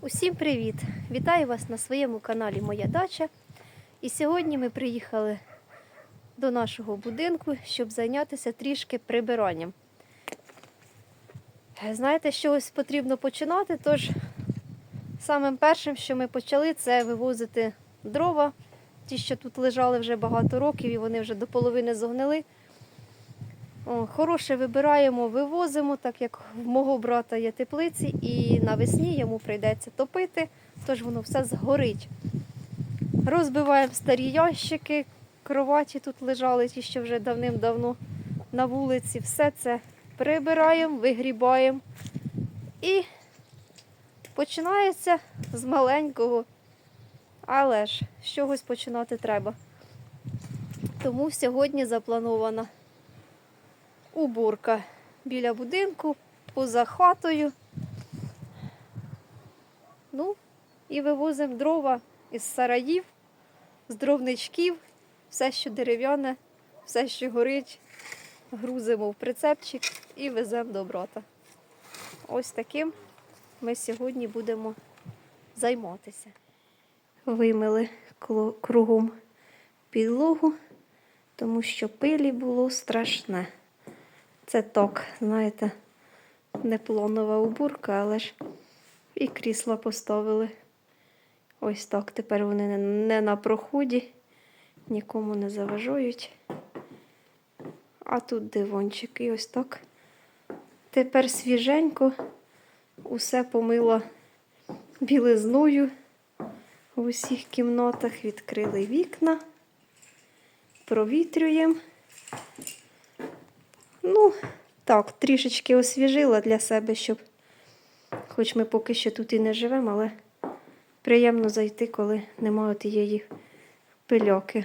Усім привіт! Вітаю вас на своєму каналі Моя Дача. І сьогодні ми приїхали до нашого будинку, щоб зайнятися трішки прибиранням. Знаєте, з чогось потрібно починати, тож самим першим, що ми почали, це вивозити дрова. Ті, що тут лежали вже багато років, і вони вже до половини зогнили. Хороше вибираємо, вивозимо, так як в мого брата є теплиці, і навесні йому прийдеться топити, тож воно все згорить. Розбиваємо старі ящики, кроваті тут лежали, ті, що вже давним-давно на вулиці. Все це прибираємо, вигрібаємо. І починається з маленького. Але ж з чогось починати треба. Тому сьогодні запланована уборка біля будинку, поза хатою. Ну, і вивозимо дрова із сараїв, з дровничків, все, що дерев'яне, все, що горить, грузимо в прицепчик і веземо до брата. Ось таким ми сьогодні будемо займатися. Вимили кругом підлогу, тому що пилі було страшне. Це так, знаєте, не планова уборка, але ж і крісла поставили. Ось так. Тепер вони не- на проході, нікому не заважають. А тут дивончик. І ось так. Тепер свіженько усе помила білизною в усіх кімнатах. Відкрили вікна, провітрюємо. Ну, так, трішечки освіжила для себе, щоб, хоч ми поки що тут і не живемо, але приємно зайти, коли немає тієї пильоки.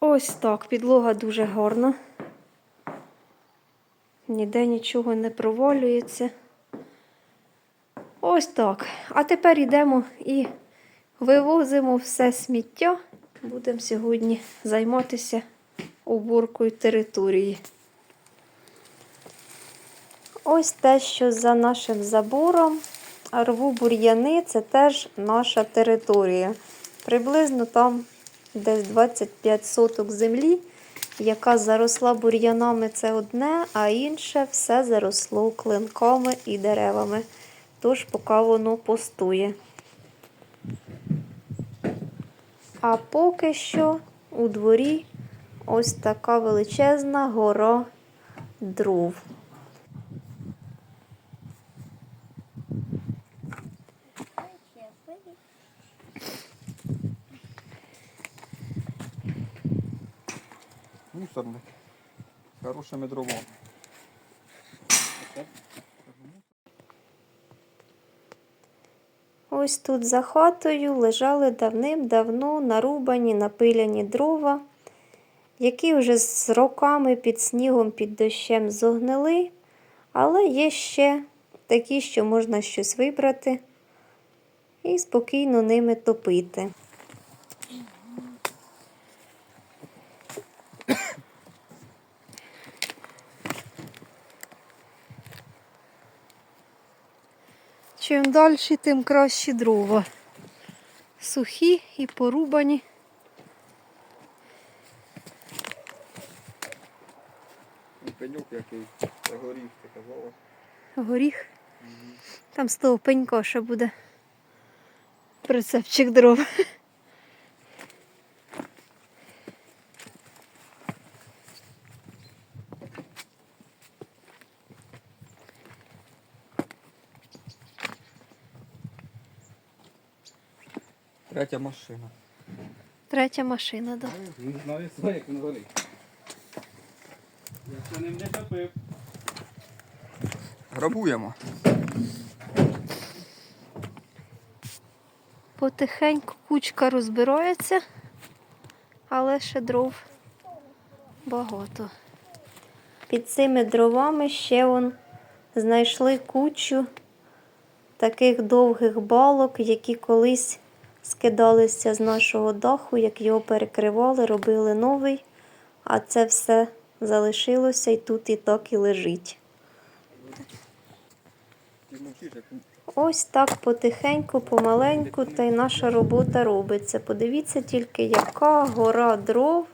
Ось так, підлога дуже гарна. Ніде нічого не провалюється. Ось так. А тепер йдемо і вивозимо все сміття. Будемо сьогодні займатися уборкою території. Ось те, що за нашим забором рву бур'яни, це теж наша територія. Приблизно там десь 25 соток землі, яка заросла бур'янами, це одне, а інше все заросло клинками і деревами. Тож поки воно пустує. А поки що у дворі ось така величезна гора дров. Мусорник. З хорошими дровами. Ось тут за хатою лежали давним-давно нарубані, напиляні дрова, які вже з роками під снігом, під дощем зогнили, але є ще такі, що можна щось вибрати і спокійно ними топити. Чим далі, тим кращі дрова. Сухі і порубані. Горіх. Там пенька ще буде прицепчик дров. Третя машина. Третя машина, да. Він знає своє, як він горить. Я ще не топив. Грабуємо. Потихеньку кучка розбирається, але ще дров багато. Під цими дровами ще вон знайшли кучу таких довгих балок, які колись скидалися з нашого даху, як його перекривали, робили новий, а це все залишилося і тут і так і лежить. Ось так потихеньку, помаленьку, та й наша робота робиться. Подивіться тільки, яка гора дров,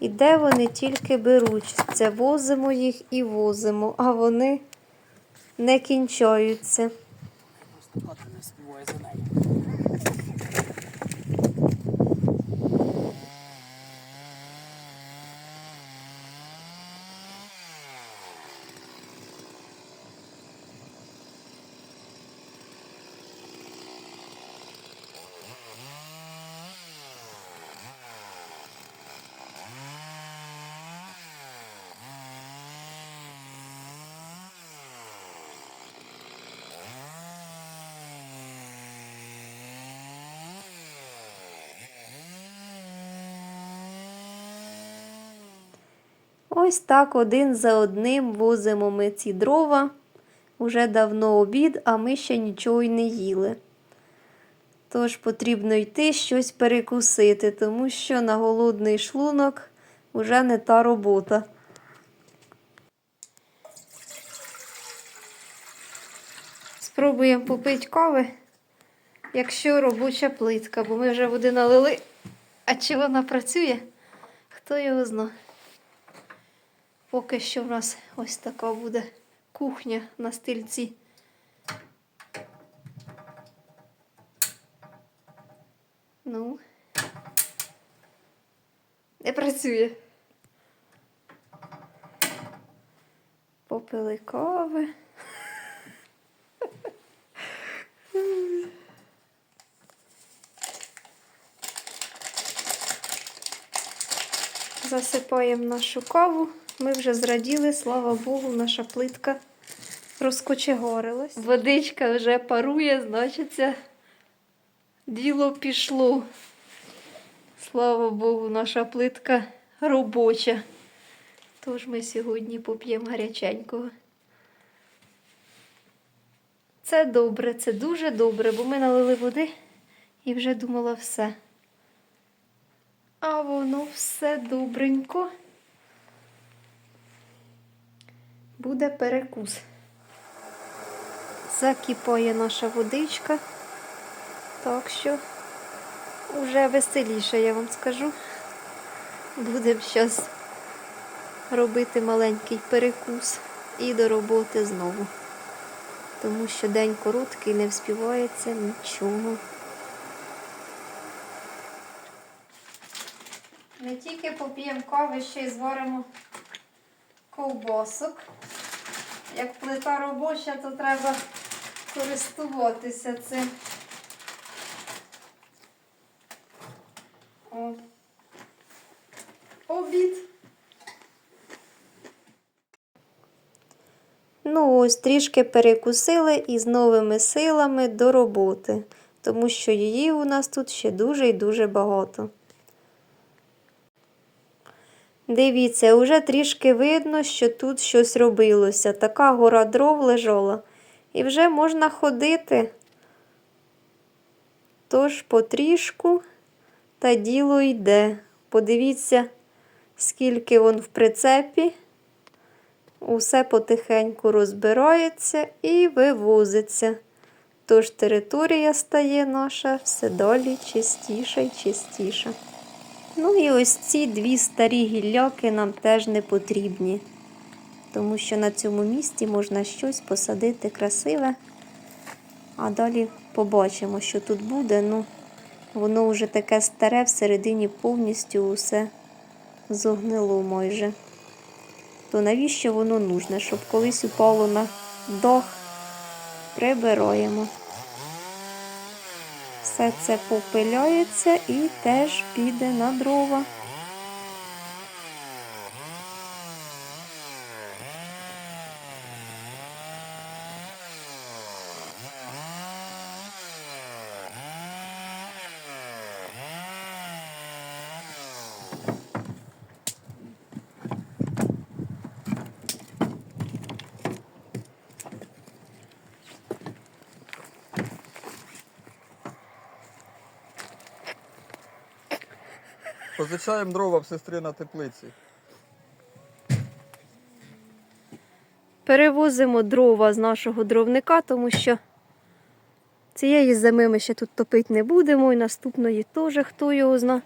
і де вони тільки беруть. Це возимо їх і возимо, а вони не кінчаються. Ось так один за одним возимо ми ці дрова. Уже давно обід, а ми ще нічого й не їли. Тож потрібно йти щось перекусити, тому що на голодний шлунок вже не та робота. Спробуємо попити кави, якщо робоча плитка, бо ми вже води налили. А чи вона працює? Хто його знає. Поки що в нас ось така буде кухня на стільці. Ну, не працює. Попили кави. Засипаємо нашу каву. Ми вже зраділи, слава Богу, наша плитка розкочегорилась. Водичка вже парує, значиться, діло пішло. Слава Богу, наша плитка робоча. Тож ми сьогодні поп'ємо гаряченького. Це добре, це дуже добре, бо ми налили води і вже думала все. А воно все добренько. Буде перекус. Закипає наша водичка. Так що вже веселіше, я вам скажу. Будемо зараз робити маленький перекус і до роботи знову. Тому що день короткий, не вспівається нічого. Не тільки поп'ємо кави, ще й зваримо ковбасок. Як плита робоча, то треба користуватися цим. О. Обід. Ну, ось трішки перекусили і з новими силами до роботи, тому що її у нас тут ще дуже і дуже багато. Дивіться, уже трішки видно, що тут щось робилося. Така гора дров лежала. І вже можна ходити. Тож потрішку та діло йде. Подивіться, скільки вон в прицепі. Усе потихеньку розбирається і вивозиться. Тож територія стає наша все далі чистіша і чистіша. Ну і ось ці дві старі гілляки нам теж не потрібні, тому що на цьому місці можна щось посадити красиве. А далі побачимо, що тут буде. Ну, воно вже таке старе, всередині повністю усе зогнило майже. То навіщо воно нужне? Щоб колись упало на дох, прибираємо. Все це попиляється і теж піде на дрова. Позичаємо дрова в сестри на теплиці. перевозимо дрова з нашого дровника, тому що цієї зими ми ще тут топити не будемо, і наступної теж хто його зна.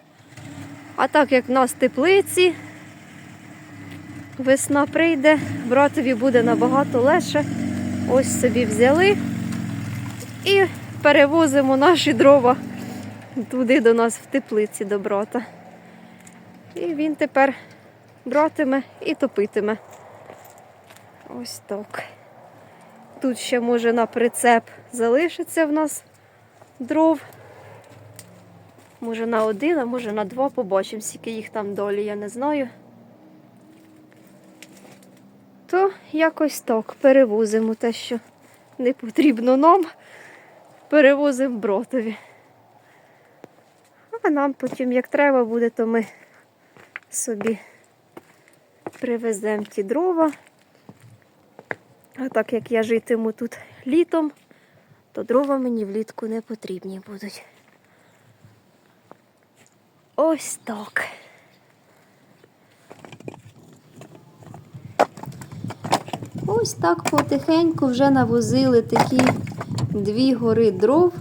А так як в нас теплиці, весна прийде, братові буде набагато легше. Ось собі взяли і перевозимо наші дрова туди до нас в теплиці до брата. І він тепер братиме і топитиме. Ось так. Тут ще може на прицеп залишиться в нас дров. Може на один, а може на два побачимо, скільки їх там долі, я не знаю. То якось так перевозимо те, що не потрібно нам, перевозимо братові. А нам потім, як треба буде, то ми собі привеземо ті дрова. А так як я житиму тут літом, то дрова мені влітку не потрібні будуть. Ось так. Ось так потихеньку вже навозили такі дві гори дров.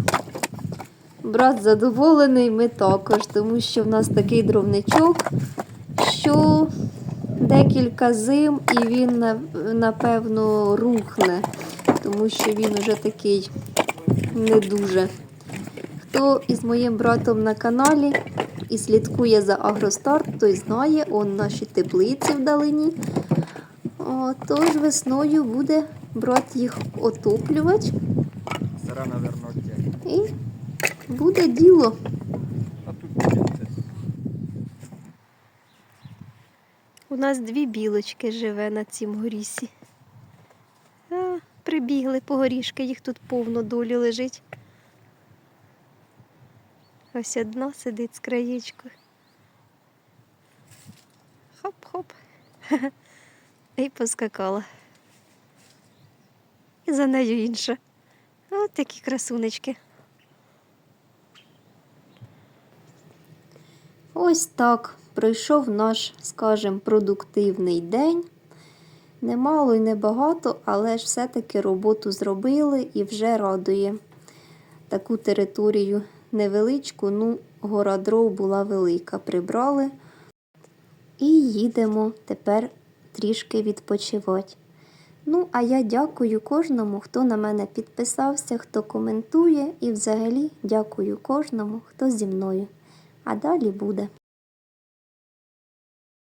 Брат задоволений, ми також, тому що в нас такий дровничок, що декілька зим і він напевно рухне, тому що він уже такий не дуже. Хто із моїм братом на каналі і слідкує за Агростарт, той знає, он наші теплиці вдалині. О, тож весною буде брат їх отоплювати і буде діло. А тут дивіться. У нас дві білочки живе на цім горісі. А, прибігли по горішки, їх тут повно долі лежить. Ось одна сидить з краєчкою. Хоп-хоп. І поскакала. І за нею інша. От такі красунечки. Ось так пройшов наш, скажімо, продуктивний день. Немало й небагато, але ж все-таки роботу зробили і вже радує. Таку територію невеличку, ну, гора дров була велика. Прибрали і їдемо тепер трішки відпочивати. Ну, а я дякую кожному, хто на мене підписався, хто коментує, і взагалі дякую кожному, хто зі мною. А далі буде.